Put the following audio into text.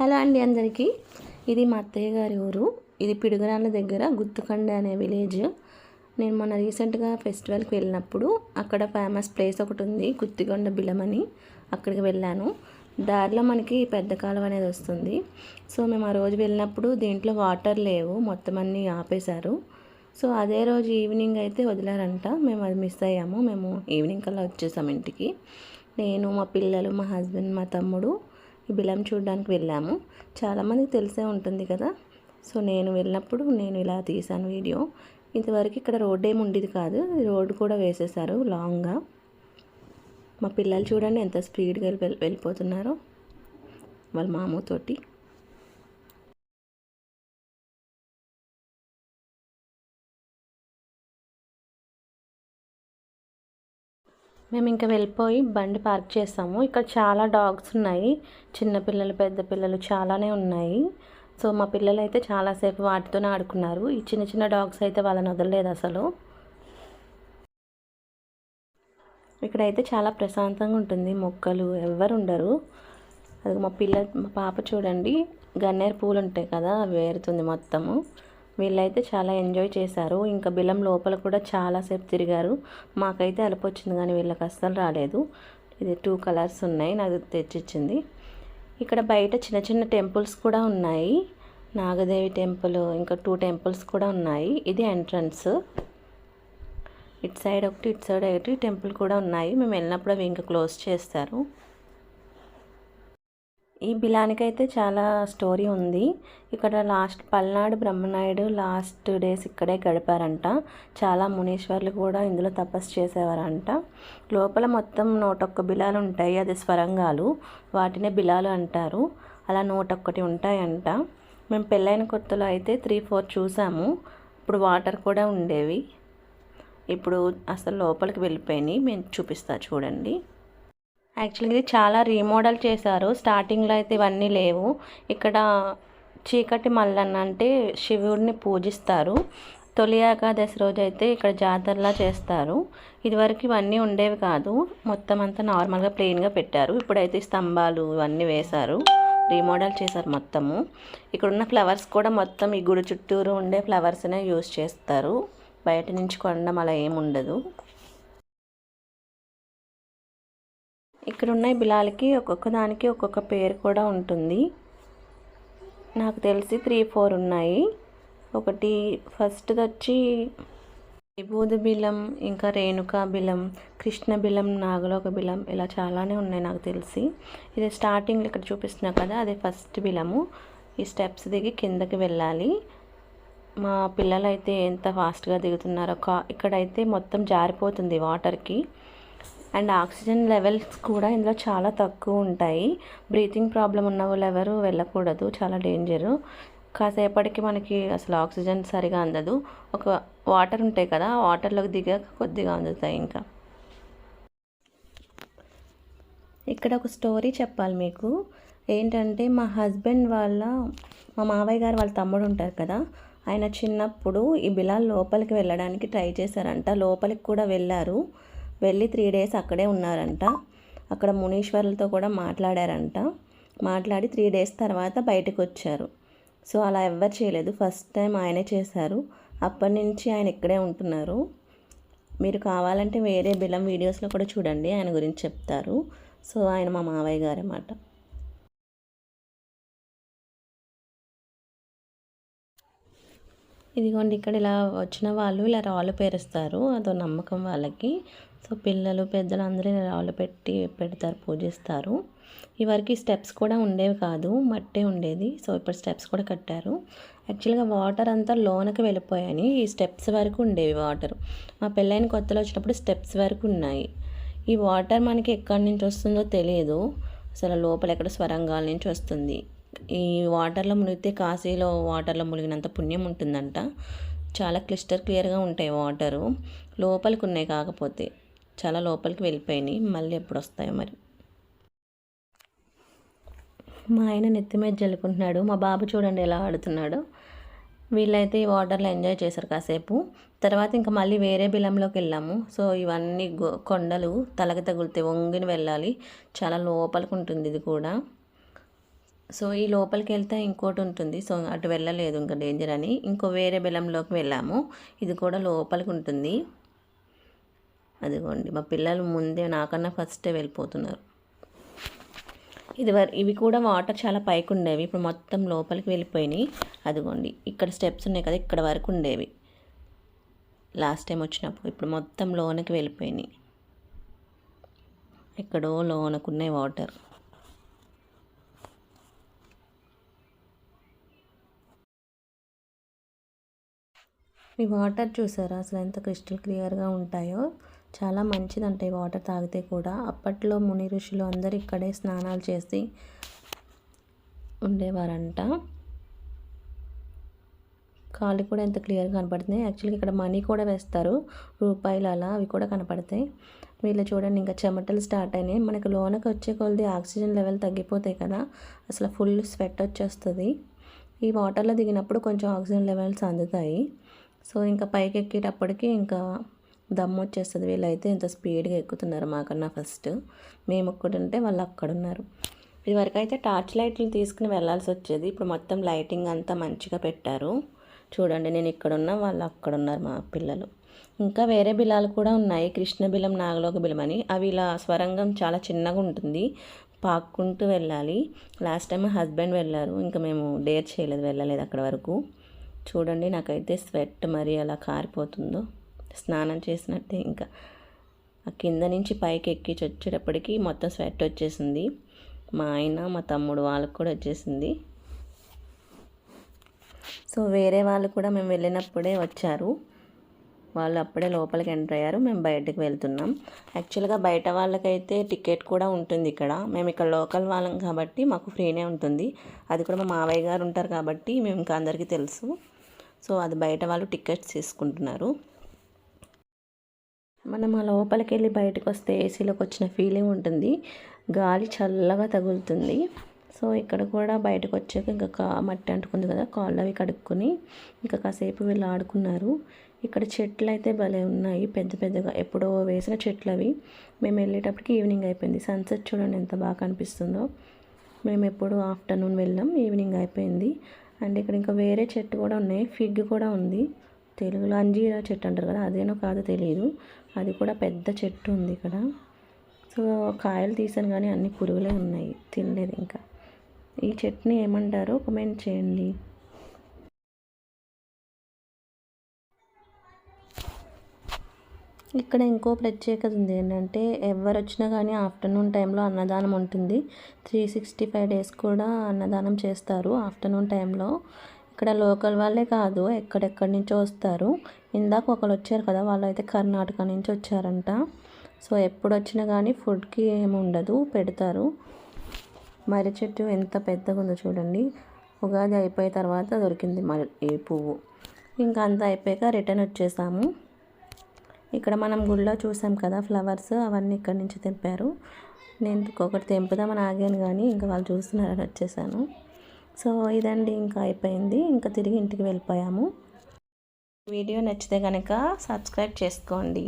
Hello అండి అందరికీ. ఇది మా అత్తయ్య గారి ఊరు. ఇది పిడుగురాళ్ళ దగ్గర గుత్తుకండ అనే విలేజ్. నేను మొన్న రీసెంట్గా ఫెస్టివల్కి వెళ్ళినప్పుడు అక్కడ ఫేమస్ ప్లేస్ ఒకటి ఉంది గుత్తికొండ బిలమని. అక్కడికి వెళ్ళాను. దారిలో మనకి పెద్ద కాలువ అనేది వస్తుంది. సో మేము ఆ రోజు వెళ్ళినప్పుడు దీంట్లో వాటర్ లేవు మొత్తం అన్నీ ఆపేశారు. సో అదే రోజు ఈవినింగ్ అయితే వదిలారంట. మేము అది మిస్ అయ్యాము. మేము ఈవినింగ్ కల్లా వచ్చేసాం ఇంటికి. నేను మా పిల్లలు మా హస్బెండ్ మా తమ్ముడు బిలం చూడడానికి వెళ్ళాము. చాలామందికి తెలిసే ఉంటుంది కదా. సో నేను వెళ్ళినప్పుడు నేను ఇలా తీశాను వీడియో. ఇంతవరకు ఇక్కడ రోడ్ ఏమి ఉండేది కాదు. రోడ్డు కూడా వేసేసారు లాంగ్గా. మా పిల్లలు చూడండి ఎంత స్పీడ్గా వెళ్ళి వెళ్ళిపోతున్నారో వాళ్ళ మామూతోటి. మేము ఇంకా వెళ్ళిపోయి బండి పార్క్ చేసాము. ఇక్కడ చాలా డాగ్స్ ఉన్నాయి. చిన్నపిల్లలు పెద్ద పిల్లలు చాలానే ఉన్నాయి. సో మా పిల్లలు అయితే చాలాసేపు వాటితోనే ఆడుకున్నారు. ఈ చిన్న చిన్న డాగ్స్ అయితే వాళ్ళని వదలలేదు అసలు. ఇక్కడైతే చాలా ప్రశాంతంగా ఉంటుంది. మొక్కలు ఎవరు ఉండరు. అది మా పిల్ల మా పాప చూడండి. గన్నేరు పూలు ఉంటాయి కదా వేరుతుంది మొత్తము. వీళ్ళైతే చాలా ఎంజాయ్ చేశారు. ఇంకా బిలం లోపల కూడా చాలాసేపు తిరిగారు. మాకైతే అలపొచ్చింది కానీ వీళ్ళకి అస్సలు రాలేదు. ఇది టూ కలర్స్ ఉన్నాయి. నాకు తెచ్చిచ్చింది. ఇక్కడ బయట చిన్న చిన్న టెంపుల్స్ కూడా ఉన్నాయి. నాగదేవి టెంపుల్ ఇంకా టూ టెంపుల్స్ కూడా ఉన్నాయి. ఇది ఎంట్రన్స్. ఇటు సైడ్ ఒకటి ఇటు సైడ్ ఒకటి టెంపుల్ కూడా ఉన్నాయి. మేము వెళ్ళినప్పుడు అవి ఇంకా క్లోజ్ చేస్తారు. ఈ బిలానికైతే చాలా స్టోరీ ఉంది. ఇక్కడ last Palnadu Brahmanaidu last days ఇక్కడే గడిపారంట. చాలా మునీశ్వర్లు కూడా ఇందులో తపస్సు చేసేవారంట. లోపల మొత్తం నూటొక్క బిలాలు ఉంటాయి అది స్వరంగాలు. వాటినే బిలాలు అంటారు. అలా నూటొక్కటి ఉంటాయంట. మేము పెళ్ళైన కొత్తలో అయితే త్రీ ఫోర్ చూసాము. ఇప్పుడు వాటర్ కూడా ఉండేవి. ఇప్పుడు అసలు లోపలికి వెళ్ళిపోయినాయి. మేము చూపిస్తా చూడండి. యాక్చువల్గా ఇది చాలా రీమోడల్ చేశారు. స్టార్టింగ్లో అయితే ఇవన్నీ లేవు. ఇక్కడ చీకటి మల్లన్న అంటే శివుడిని పూజిస్తారు. తొలి ఏకాదశి రోజు అయితే ఇక్కడ జాతరలా చేస్తారు. ఇదివరకు ఇవన్నీ ఉండేవి కాదు. మొత్తం అంతా నార్మల్గా ప్లెయిన్గా పెట్టారు. ఇప్పుడైతే స్తంభాలు ఇవన్నీ వేశారు. రీమోడల్ చేశారు మొత్తము. ఇక్కడున్న ఫ్లవర్స్ కూడా మొత్తం ఈ గుడి చుట్టూరు ఉండే ఫ్లవర్స్నే యూజ్ చేస్తారు. బయట నుంచి కొనడం అలా ఏముండదు. ఇక్కడ ఉన్న బిలాలకి ఒక్కొక్క దానికి ఒక్కొక్క పేరు కూడా ఉంటుంది. నాకు తెలిసి త్రీ ఫోర్ ఉన్నాయి. ఒకటి ఫస్ట్ది వచ్చి విభూద బిలం ఇంకా రేణుకా బిలం కృష్ణ బిలం నాగలోక బిలం ఇలా చాలానే ఉన్నాయి నాకు తెలిసి. ఇది స్టార్టింగ్ ఇక్కడ చూపిస్తున్నా కదా అదే ఫస్ట్ బిలము. ఈ స్టెప్స్ దిగి కిందకి వెళ్ళాలి. మా పిల్లలు అయితే ఎంత ఫాస్ట్గా దిగుతున్నారో కా ఇక్కడైతే మొత్తం జారిపోతుంది వాటర్కి. అండ్ ఆక్సిజన్ లెవెల్స్ కూడా ఇందులో చాలా తక్కువ ఉంటాయి. బ్రీతింగ్ ప్రాబ్లం ఉన్న వాళ్ళు ఎవరు వెళ్ళకూడదు. చాలా డేంజరు. కాసేపటికి మనకి అసలు ఆక్సిజన్ సరిగా అందదు. ఒక వాటర్ ఉంటాయి కదా వాటర్లోకి దిగాక కొద్దిగా అందుతాయి ఇంకా. ఇక్కడ ఒక స్టోరీ చెప్పాలి మీకు. ఏంటంటే మా హస్బెండ్ వాళ్ళ మా మావయ్య గారు వాళ్ళ తమ్ముడు ఉంటారు కదా ఆయన చిన్నప్పుడు ఈ బిలాల్ లోపలికి వెళ్ళడానికి ట్రై చేశారంట. లోపలికి కూడా వెళ్ళారు. వెళ్ళి త్రీ డేస్ అక్కడే ఉన్నారంట. అక్కడ మునీశ్వర్లతో కూడా మాట్లాడారంట. మాట్లాడి త్రీ డేస్ తర్వాత బయటకు వచ్చారు సో అలా ఎవ్వరు చేయలేదు. ఫస్ట్ టైం ఆయనే చేశారు. అప్పటి నుంచి ఆయన ఇక్కడే ఉంటున్నారు. మీరు కావాలంటే వేరే బిలం వీడియోస్లో కూడా చూడండి. ఆయన గురించి చెప్తారు. సో ఆయన మా మావయ్య గారు అన్నమాట. ఇదిగోండి ఇక్కడ ఇలా వచ్చిన వాళ్ళు ఇలా రాళ్ళు పేరుస్తారు. అదో నమ్మకం వాళ్ళకి. సో పిల్లలు పెద్దలు అందరూ రాళ్ళు పెట్టి పెడతారు పూజిస్తారు. ఇవరికి స్టెప్స్ కూడా ఉండేవి కాదు మట్టే ఉండేది. సో ఇప్పుడు స్టెప్స్ కూడా కట్టారు. యాక్చువల్గా వాటర్ అంతా లోనకి వెళ్ళిపోయాయి ఈ స్టెప్స్ వరకు ఉండేవి వాటర్. మా పెళ్ళైన కొత్తలో వచ్చినప్పుడు స్టెప్స్ వరకు ఉన్నాయి. ఈ వాటర్ మనకి ఎక్కడి నుంచి వస్తుందో తెలియదు అసలు లోపల ఎక్కడ స్వరంగాల నుంచి వస్తుంది. ఈ వాటర్లో మునిగితే కాశీలో వాటర్లో మునిగినంత పుణ్యం ఉంటుందంట. చాలా క్లిస్టర్ క్లియర్గా ఉంటాయి వాటరు. లోపలికి ఉన్నాయి కాకపోతే. చాలా లోపలికి వెళ్ళిపోయినాయి. మళ్ళీ ఎప్పుడు వస్తాయో మరి. మా ఆయన నెత్తి మీద జల్లుకుంటున్నాడు. మా బాబు చూడండి ఎలా ఆడుతున్నాడు. వీళ్ళైతే ఈ వాటర్లో ఎంజాయ్ చేశారు కాసేపు. తర్వాత ఇంకా మళ్ళీ వేరే బిలంలోకి వెళ్ళాము. సో ఇవన్నీ కొండలు తలకి తగులితే వంగిని వెళ్ళాలి. చాలా లోపలికి ఉంటుంది ఇది కూడా. సో ఈ లోపలికి వెళ్తే ఇంకోటి ఉంటుంది. సో అటు వెళ్ళలేదు ఇంకా డేంజర్ అని. ఇంకో వేరే బిలంలోకి వెళ్ళాము. ఇది కూడా లోపలికి ఉంటుంది. అదిగోండి మా పిల్లలు ముందే నాకన్నా ఫస్టే వెళ్ళిపోతున్నారు. ఇది ఇవి కూడా వాటర్ చాలా పైకి ఉండేవి ఇప్పుడు మొత్తం లోపలికి వెళ్ళిపోయినాయి. అదిగోండి ఇక్కడ స్టెప్స్ ఉన్నాయి కదా ఇక్కడ వరకు ఉండేవి. లాస్ట్ టైం వచ్చినప్పుడు ఇప్పుడు మొత్తం లోనకి వెళ్ళిపోయినాయి. ఎక్కడో లోనకున్నాయి వాటర్. ఈ వాటర్ చూసారా అసలు ఎంత క్రిస్టల్ క్లియర్గా ఉంటాయో? చాలా మంచిదంట ఈ వాటర్ తాగితే కూడా. అప్పట్లో ముని ఋషులు అందరు ఇక్కడే స్నానాలు చేసి ఉండేవారంట. కాళ్ళు కూడా ఎంత క్లియర్గా కనపడుతున్నాయి. యాక్చువల్గా ఇక్కడ మనీ కూడా వేస్తారు. రూపాయలు అలా అవి కూడా కనపడతాయి. వీళ్ళు చూడండి ఇంకా చెమటలు స్టార్ట్ అయినాయి. మనకు లోనకి వచ్చే కొలది ఆక్సిజన్ లెవెల్ తగ్గిపోతాయి కదా. అసలు ఫుల్ స్వెట్ వచ్చేస్తుంది. ఈ వాటర్లో దిగినప్పుడు కొంచెం ఆక్సిజన్ లెవెల్స్ అందుతాయి. సో ఇంకా పైకి ఎక్కేటప్పటికి ఇంకా దమ్ము వచ్చేస్తుంది. వీళ్ళైతే ఇంత స్పీడ్గా ఎక్కుతున్నారు మాకన్నా ఫస్ట్. మేము ఒక్కడుంటే వాళ్ళు అక్కడ ఉన్నారు ఇదివరకు అయితే టార్చ్ లైట్లు తీసుకుని వెళ్ళాల్సి వచ్చేది. ఇప్పుడు మొత్తం లైటింగ్ అంతా మంచిగా పెట్టారు. చూడండి నేను ఇక్కడ ఉన్నా వాళ్ళు అక్కడ ఉన్నారు మా పిల్లలు. ఇంకా వేరే బిలాలు కూడా ఉన్నాయి. కృష్ణ బిలం నాగలోక బిలం అని. అవి ఇలా స్వరంగం చాలా చిన్నగా ఉంటుంది. పాక్కుంటూ వెళ్ళాలి. లాస్ట్ టైం హస్బెండ్ వెళ్ళారు. ఇంకా మేము డేర్ చేయలేదు వెళ్ళలేదు అక్కడ వరకు. చూడండి నాకైతే స్వెట్ మరి అలా కారిపోతుందో. స్నానం చేసినట్టే ఇంకా. ఆ కింద నుంచి పైకి ఎక్కి వచ్చేటప్పటికి మొత్తం స్వెట్ వచ్చేసింది. మా ఆయన మా తమ్ముడు వాళ్ళకు కూడా వచ్చేసింది. సో వేరే వాళ్ళు కూడా మేము వెళ్ళినప్పుడే వచ్చారు. వాళ్ళు అప్పుడే లోపలికి ఎంటర్ అయ్యారు. మేము బయటకు వెళ్తున్నాం. యాక్చువల్గా బయట వాళ్ళకైతే టికెట్ కూడా ఉంటుంది ఇక్కడ. మేము ఇక్కడ లోకల్ వాళ్ళం కాబట్టి మాకు ఫ్రీనే ఉంటుంది. అది కూడా మా మావయ్య గారు ఉంటారు కాబట్టి మేము ఇంకా అందరికీ తెలుసు. సో అది బయట వాళ్ళు టికెట్స్ తీసుకుంటున్నారు. మనం ఆ లోపలికి వెళ్ళి బయటకు వస్తే ఏసీలోకి వచ్చిన ఫీలింగ్ ఉంటుంది. గాలి చల్లగా తగులుతుంది. సో ఇక్కడ కూడా బయటకు వచ్చాక ఇంకా కా మట్టి అంటుకుంది కదా కాళ్ళు అవి కడుక్కొని ఇంకా కాసేపు వీళ్ళు ఆడుకున్నారు. ఇక్కడ చెట్లు అయితే భలే ఉన్నాయి పెద్ద పెద్దగా. ఎప్పుడో వేసిన చెట్లు అవి మేము వెళ్ళేటప్పటికి ఈవినింగ్ అయిపోయింది. సన్సెట్ చూడండి ఎంత బాగా కనిపిస్తుందో. మేము ఎప్పుడు ఆఫ్టర్నూన్ వెళ్ళాం ఈవినింగ్ అయిపోయింది. అండ్ ఇక్కడ ఇంకా వేరే చెట్టు కూడా ఉన్నాయి ఫిగ్ కూడా ఉంది. తెలుగులో అంజీరా చెట్టు అంటారు కదా అదేనో కాదో తెలియదు అది కూడా పెద్ద చెట్టు ఉంది ఇక్కడ. సో కాయలు తీసాను కానీ అన్ని పురుగులే ఉన్నాయి. తినలేదు ఇంకా. ఈ చెట్ని ఏమంటారో కమెంట్ చేయండి. ఇక్కడ ఇంకో ప్రత్యేకత ఉంది ఏంటంటే ఎవరు వచ్చినా కానీ ఆఫ్టర్నూన్ టైంలో అన్నదానం ఉంటుంది. త్రీ సిక్స్టీ ఫైవ్ డేస్ కూడా అన్నదానం చేస్తారు ఆఫ్టర్నూన్ టైంలో. ఇక్కడ లోకల్ వాళ్ళే కాదు ఎక్కడెక్కడి నుంచో వస్తారు. ఇందాక ఒకరు వచ్చారు కదా వాళ్ళు అయితే కర్ణాటక నుంచి వచ్చారంట. సో ఎప్పుడు వచ్చినా కానీ ఫుడ్కి ఏమి ఉండదు పెడతారు. మర్రి చెట్టు ఎంత పెద్దగా ఉందో చూడండి. ఉగాది అయిపోయిన తర్వాత దొరికింది మరి ఈ పువ్వు. ఇంకా అంత అయిపోయాక రిటర్న్ వచ్చేసాము. ఇక్కడ మనం గుళ్ళో చూసాం కదా ఫ్లవర్స్ అవన్నీ ఇక్కడి నుంచి తెంపారు. నేను ఇంకొకటి తెంపుదామని ఆగాను కానీ ఇంకా వాళ్ళు చూస్తున్నారని వచ్చేసాను. సో ఇదండి ఇంకా అయిపోయింది. ఇంకా తిరిగి ఇంటికి వెళ్ళిపోయాము. వీడియో నచ్చితే కనుక సబ్స్క్రైబ్ చేసుకోండి.